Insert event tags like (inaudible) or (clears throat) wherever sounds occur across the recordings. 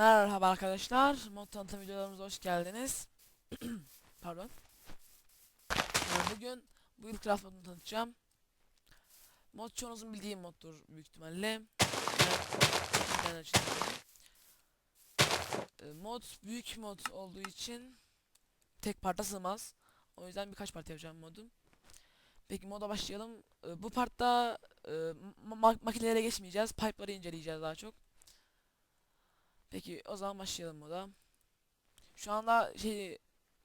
Merhaba arkadaşlar. Mod tanıtım videolarımıza hoş geldiniz. (clears throat) Pardon. Ee, Bugün Buildcraft modunu tanıtacağım. Mod çoğunuzun bildiği moddur büyük ihtimalle. Ee, Mod büyük mod olduğu için tek parta sığmaz. O yüzden birkaç part yapacağım modum. Peki moda başlayalım. Ee, Bu partta e, ma- makinelere geçmeyeceğiz. Pipe'ları inceleyeceğiz daha çok. Peki o zaman başlayalım moda. Şu anda şey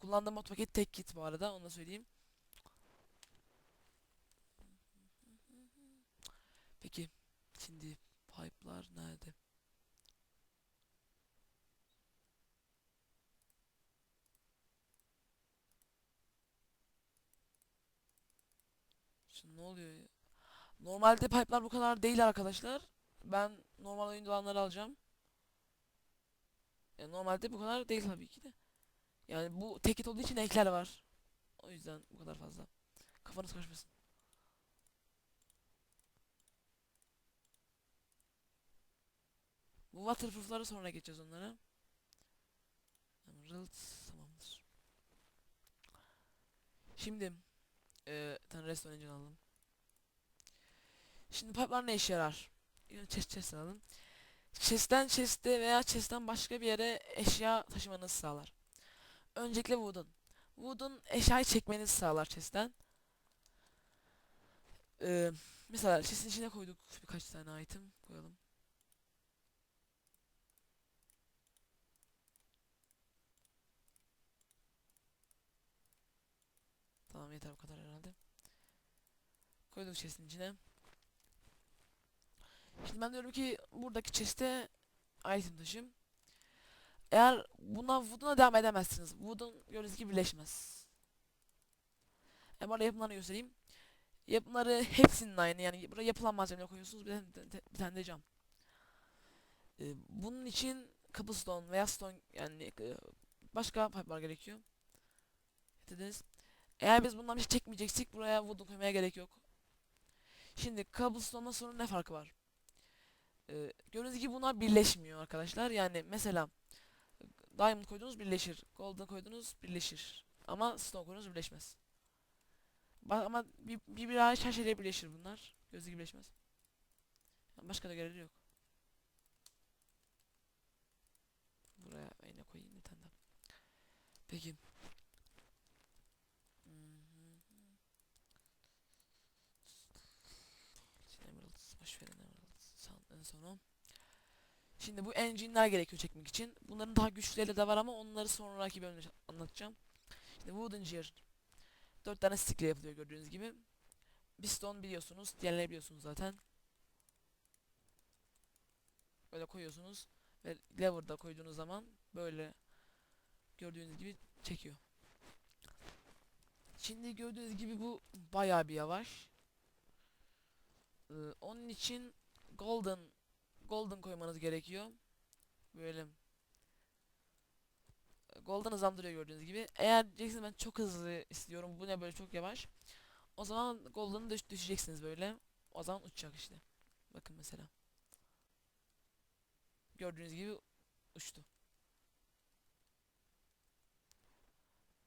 kullandığım mod paket tek kit bu arada onu da söyleyeyim. Peki şimdi pipe'lar nerede? Şimdi ne oluyor ya? Normalde pipe'lar bu kadar değil arkadaşlar. Ben normal oyunda olanları alacağım. Ya normalde bu kadar değil tabii ki de. Yani bu tekit olduğu için ekler var. O yüzden bu kadar fazla. Kafanız karışmasın. Bu waterproof'lara sonra geçeceğiz onlara. Emerald tamamdır. Şimdi eee tane engine alalım. Şimdi pipe'lar ne işe yarar? Yine chest chest alalım. Chest'ten chest'e veya chest'ten başka bir yere eşya taşımanızı sağlar. Öncelikle wooden. Wooden eşyayı çekmenizi sağlar chest'ten. Ee, mesela chest'in içine koyduk birkaç tane item koyalım. Tamam yeter bu kadar herhalde. Koyduk chest'in içine. Şimdi ben diyorum ki buradaki chest'e item taşım. Eğer buna Wooden'a devam edemezsiniz. Wooden gördüğünüz gibi birleşmez. E bana yapımlarını göstereyim. Yapımları hepsinin aynı yani buraya yapılan malzemeleri koyuyorsunuz bir tane, bir tane de cam. E, bunun için cobblestone veya stone yani e, başka pipe'lar gerekiyor. Dediniz. Eğer biz bundan bir şey çekmeyeceksek buraya wooden koymaya gerek yok. Şimdi cobblestone'dan sonra ne farkı var? E, gördüğünüz gibi bunlar birleşmiyor arkadaşlar. Yani mesela Diamond koydunuz birleşir. Golden koydunuz birleşir. Ama Stone koydunuz birleşmez. Ama bir, bir hariç her şeyle birleşir bunlar. Gözü gibi birleşmez. Yani başka da görevi yok. Buraya yine koyayım bir tane. Peki. Hı hı hı. Şimdi Emerald, boş verin Emerald. San- En son o. Şimdi bu engine'ler gerekiyor çekmek için. Bunların daha güçlüleri de var ama onları sonraki bölümde anlatacağım. Şimdi wooden gear. 4 tane stickle yapılıyor gördüğünüz gibi. Piston biliyorsunuz. Diğerleri biliyorsunuz zaten. Böyle koyuyorsunuz. Ve lever'da koyduğunuz zaman böyle gördüğünüz gibi çekiyor. Şimdi gördüğünüz gibi bu bayağı bir yavaş. Ee, onun için golden golden koymanız gerekiyor. Böyle golden hızlandırıyor gördüğünüz gibi. Eğer diyeceksiniz ben çok hızlı istiyorum bu ne böyle çok yavaş. O zaman golden'ı düş düşeceksiniz böyle. O zaman uçacak işte. Bakın mesela. Gördüğünüz gibi uçtu.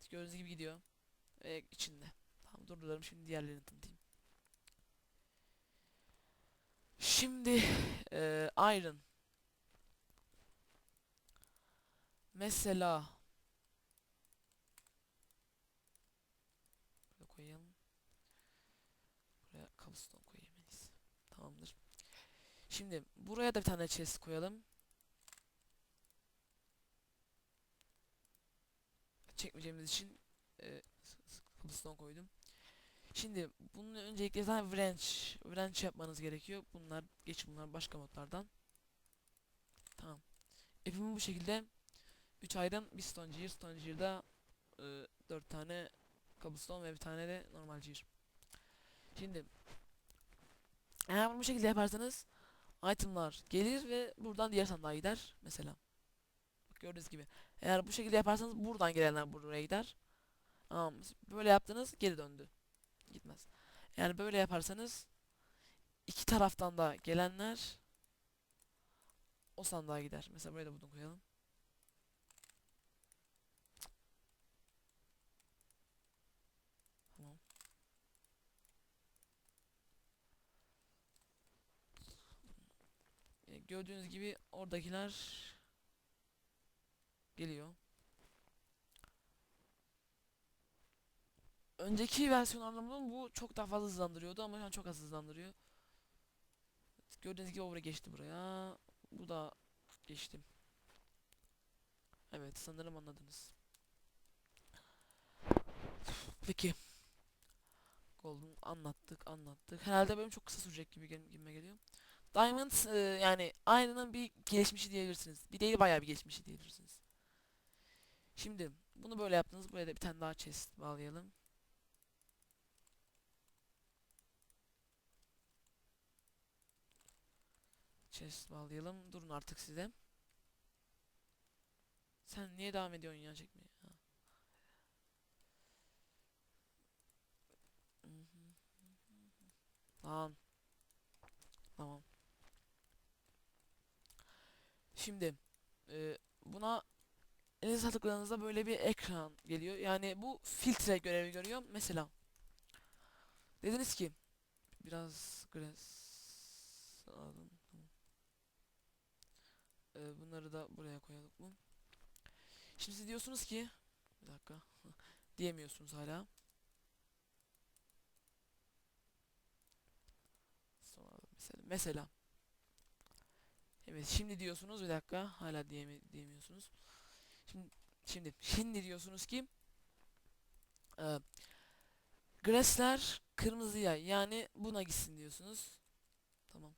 Gördüğünüz gibi gidiyor. Ve içinde. Tamam durduralım şimdi diğerlerini tanıtayım. Şimdi eee Iron. Mesela Buraya koyalım. Buraya cobblestone koyayım en. Tamamdır. Şimdi buraya da bir tane chest koyalım. Çekmeyeceğimiz için eee cobblestone koydum. Şimdi bunun öncelikle zaten wrench, wrench yapmanız gerekiyor. Bunlar geç bunlar başka modlardan. Tamam. Yapımı bu şekilde 3 iron, bir stone gear, stone gear'da 4 tane cobblestone ve bir tane de normal gear. Şimdi eğer bunu bu şekilde yaparsanız itemlar gelir ve buradan diğer sandığa gider mesela. Bak gördüğünüz gibi. Eğer bu şekilde yaparsanız buradan gelenler buraya gider. Ama böyle yaptınız geri döndü. Gitmez. Yani böyle yaparsanız iki taraftan da gelenler o sandığa gider. Mesela buraya da budun koyalım. E, gördüğünüz gibi oradakiler geliyor. Önceki versiyonlarda bunun bu çok daha fazla hızlandırıyordu ama şu an çok az hızlandırıyor. Gördüğünüz gibi buraya geçti buraya. Bu da geçtim. Evet sanırım anladınız. Peki. Golden anlattık anlattık. Herhalde bölüm çok kısa sürecek gibi gibime geliyor. Diamond e, yani Iron'ın bir gelişmişi diyebilirsiniz. Bir değil bayağı bir gelişmişi diyebilirsiniz. Şimdi bunu böyle yaptınız. Buraya da bir tane daha chest bağlayalım. Chest bağlayalım. Durun artık size. Sen niye devam ediyorsun ya çekmeye? Ha. Lan. Tamam. Şimdi e, buna elinize tıkladığınızda böyle bir ekran geliyor. Yani bu filtre görevi görüyor. Mesela dediniz ki biraz grass aldım. Tamam. E, bunları da buraya koyalım? Şimdi siz diyorsunuz ki bir dakika (laughs) diyemiyorsunuz hala. Mesela mesela Evet şimdi diyorsunuz bir dakika hala diyeme diyemiyorsunuz. Şimdi şimdi şimdi diyorsunuz ki e, grassler kırmızıya yani buna gitsin diyorsunuz. Tamam.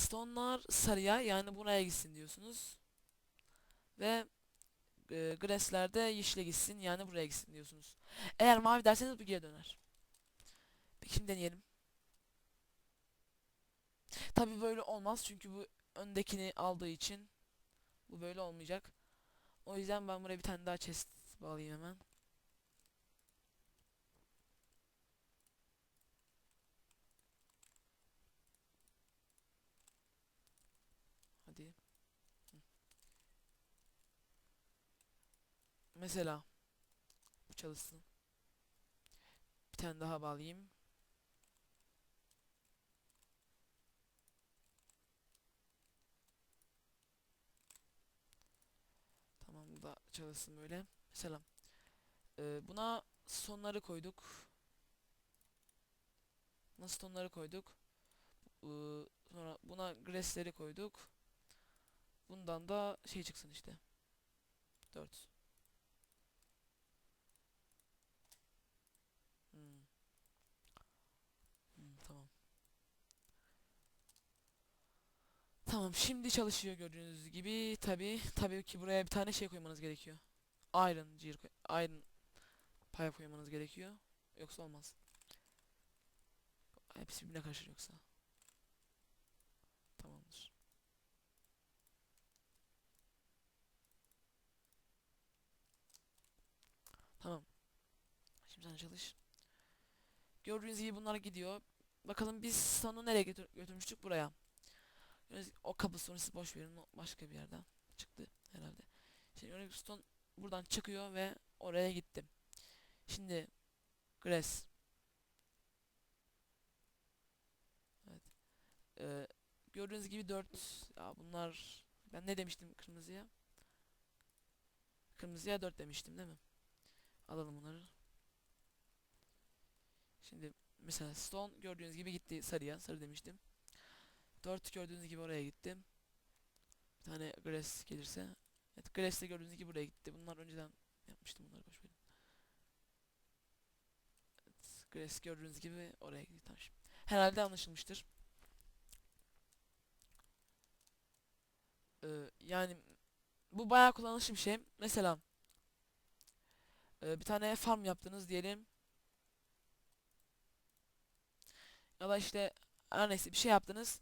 Stone'lar sarıya yani buraya gitsin diyorsunuz. Ve e, grassler de yeşile gitsin yani buraya gitsin diyorsunuz. Eğer mavi derseniz bu geri döner. Peki şimdi deneyelim. Tabi böyle olmaz çünkü bu öndekini aldığı için bu böyle olmayacak. O yüzden ben buraya bir tane daha chest bağlayayım hemen. Mesela bu çalışsın. Bir tane daha bağlayayım. Tamam bu da çalışsın böyle. Mesela e, buna sonları koyduk. Buna sonları koyduk. E, sonra buna grass'leri koyduk. Bundan da şey çıksın işte. 4. Hmm. Hmm, tamam. Tamam şimdi çalışıyor gördüğünüz gibi. Tabi tabii ki buraya bir tane şey koymanız gerekiyor. Iron gear Iron paya koymanız gerekiyor. Yoksa olmaz. Hepsi birbirine karışır yoksa. Tamamdır. Tamam. Şimdi sen çalış. Gördüğünüz gibi bunlar gidiyor. Bakalım biz sonu nereye götür götürmüştük buraya. O kablosu siz boş verin. O başka bir yerden çıktı herhalde. Şimdi örnek piston buradan çıkıyor ve oraya gittim. Şimdi grass. Evet. Ee, gördüğünüz gibi 4 ya bunlar ben ne demiştim kırmızıya? Kırmızıya 4 demiştim değil mi? Alalım bunları. Şimdi mesela stone gördüğünüz gibi gitti sarıya. Sarı demiştim. 4 gördüğünüz gibi oraya gittim. Bir tane grass gelirse. Evet grass de gördüğünüz gibi buraya gitti. Bunlar önceden yapmıştım bunları boş verin. Evet, grass gördüğünüz gibi oraya gitti. Tamam. Herhalde anlaşılmıştır. Ee, yani bu bayağı kullanışlı bir şey. Mesela e, bir tane farm yaptınız diyelim. Ya da işte her neyse bir şey yaptınız.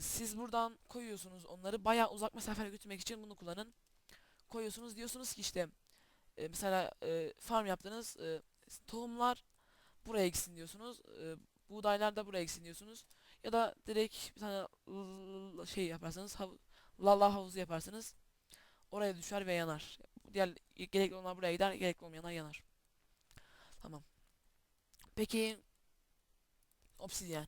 Siz buradan koyuyorsunuz onları. Bayağı uzak mesafelere götürmek için bunu kullanın. Koyuyorsunuz diyorsunuz ki işte e, mesela e, farm yaptınız. E, tohumlar buraya gitsin diyorsunuz. E, buğdaylar da buraya gitsin diyorsunuz. Ya da direkt bir tane şey yaparsanız hav lala havuzu yaparsanız oraya düşer ve yanar. Diğer gerekli olanlar buraya gider, gerekli olmayanlar yanar. Tamam. Peki obsidyen.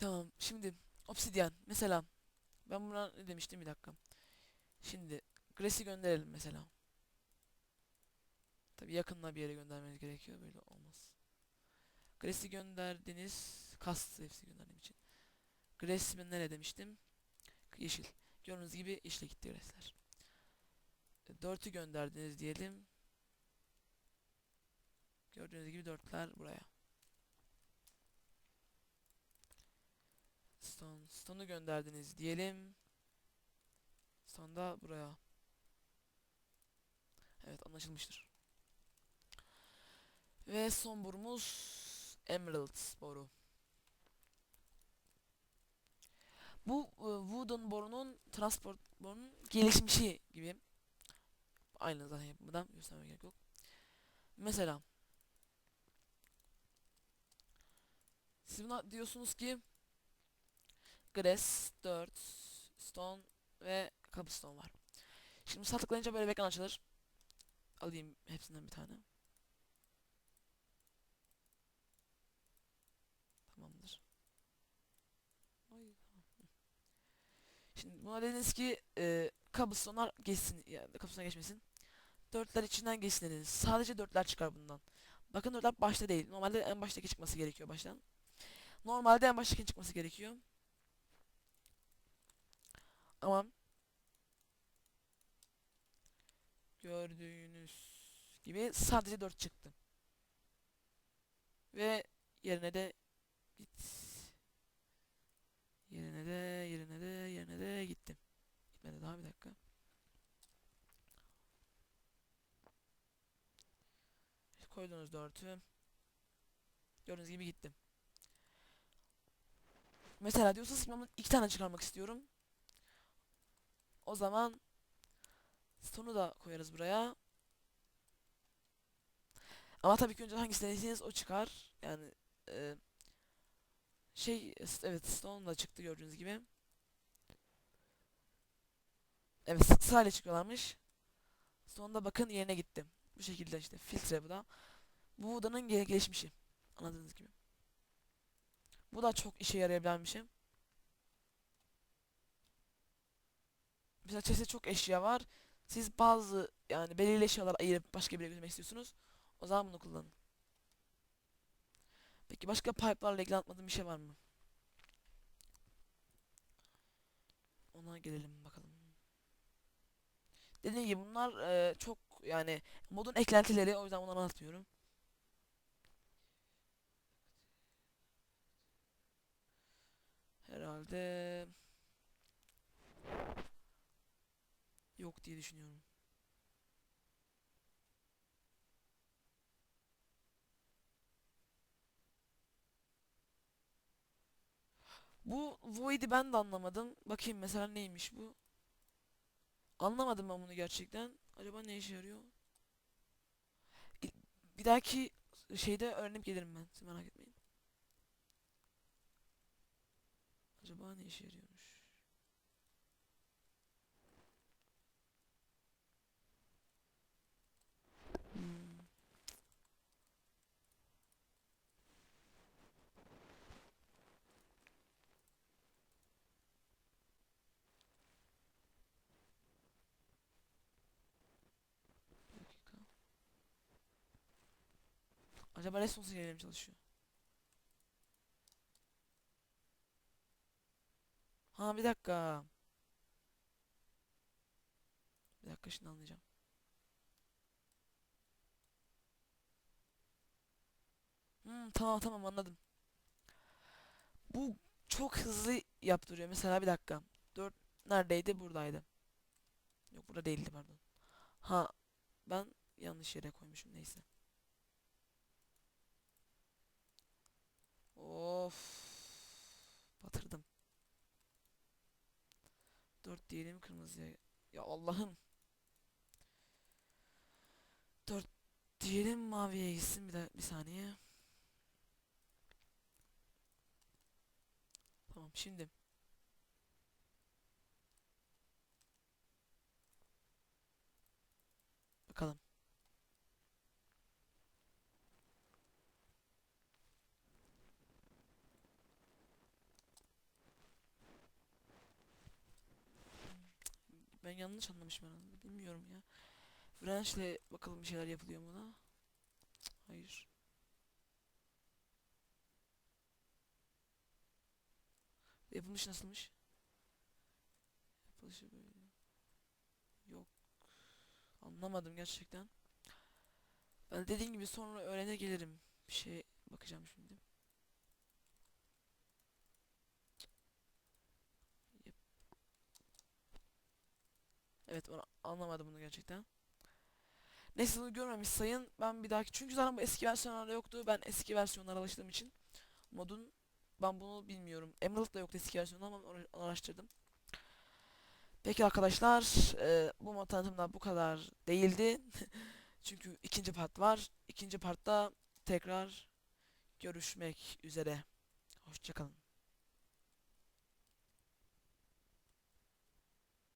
Tamam. Şimdi obsidyen mesela ben buna ne demiştim bir dakika. Şimdi Grace'i gönderelim mesela. Tabii yakınına bir yere göndermeniz gerekiyor. Böyle olmaz. Grace'i gönderdiniz. Kast hepsi gönderdiğim için. Grace ben nereye demiştim? Yeşil. Gördüğünüz gibi yeşile gitti Grace'ler. 4'ü gönderdiniz diyelim. Gördüğünüz gibi dörtler buraya. Stone. Stone'u gönderdiniz diyelim. Stone da buraya. Evet anlaşılmıştır. Ve son borumuz Emerald boru. Bu e, Wooden borunun transport borunun gelişmişi gibi. Aynı zaten yapımından göstermeye gerek yok. Mesela siz buna diyorsunuz ki Grass 4 Stone ve Cobblestone var. Şimdi sağ tıklayınca böyle bir ekran açılır. Alayım hepsinden bir tane. Tamamdır. Ay, tamam. Şimdi buna dediniz ki e, cobblestone'lar geçsin, yani cobblestone geçmesin. Dörtler içinden geçsin dediniz. Sadece dörtler çıkar bundan. Bakın dörtler başta değil. Normalde en baştaki çıkması gerekiyor baştan. Normalde en baştaki çıkması gerekiyor. Ama gördüğünüz gibi sadece 4 çıktı. Ve yerine de git. Yerine de, yerine de, yerine de gitti. Gitmedi daha bir dakika. Koydunuz 4'ü. Gördüğünüz gibi gitti. Mesela ben bunu iki tane çıkarmak istiyorum. O zaman sonu da koyarız buraya. Ama tabii ki önce hangisini denediyseniz o çıkar. Yani e, şey evet stone da çıktı gördüğünüz gibi. Evet sı- sırayla çıkıyorlarmış. Sonunda bakın yerine gitti. Bu şekilde işte filtre bu da. Bu odanın gel- gelişmişi. Anladığınız gibi. Bu da çok işe yarayabilen bir şey. Mesela chest'te çok eşya var. Siz bazı yani belirli eşyalar ayırıp başka bir yere götürmek istiyorsunuz. O zaman bunu kullanın. Peki başka pipe'larla ilgili anlatmadığım bir şey var mı? Ona gelelim bakalım. Dediğim gibi bunlar e, çok yani modun eklentileri o yüzden bunları anlatmıyorum. Herhalde yok diye düşünüyorum. Bu Void'i ben de anlamadım. Bakayım mesela neymiş bu? Anlamadım ben bunu gerçekten. Acaba ne işe yarıyor? Bir dahaki şeyde öğrenip gelirim ben. Siz merak etmeyin. Acaba ne işe yarıyormuş? Acaba responsa mi çalışıyor? Ha bir dakika. Bir dakika şimdi anlayacağım. Hmm, tamam tamam anladım. Bu çok hızlı yaptırıyor. Mesela bir dakika. 4 neredeydi? Buradaydı. Yok burada değildi pardon. Ha ben yanlış yere koymuşum neyse. Of. Batırdım. 4 diyelim kırmızıya. Ya Allah'ım. 4 diyelim maviye gitsin bir de bir saniye. Tamam şimdi. Bakalım. Ben yanlış anlamışım herhalde. Bilmiyorum ya. French'le bakalım bir şeyler yapılıyor mu. Cık, Hayır. Yapılmış nasılmış? Yapılışı böyle. Yok. Anlamadım gerçekten. Ben dediğim gibi sonra öğrene gelirim. Bir şey bakacağım şimdi. Evet onu anlamadım bunu gerçekten. Neyse bunu görmemiş sayın. Ben bir dahaki çünkü zaten bu eski versiyonlarda yoktu. Ben eski versiyonlara alıştığım için modun ben bunu bilmiyorum. Emerald da yoktu eski versiyonda ama onu araştırdım. Peki arkadaşlar e, bu mod tanıtım da bu kadar değildi. (laughs) Çünkü ikinci part var. İkinci partta tekrar görüşmek üzere. Hoşçakalın.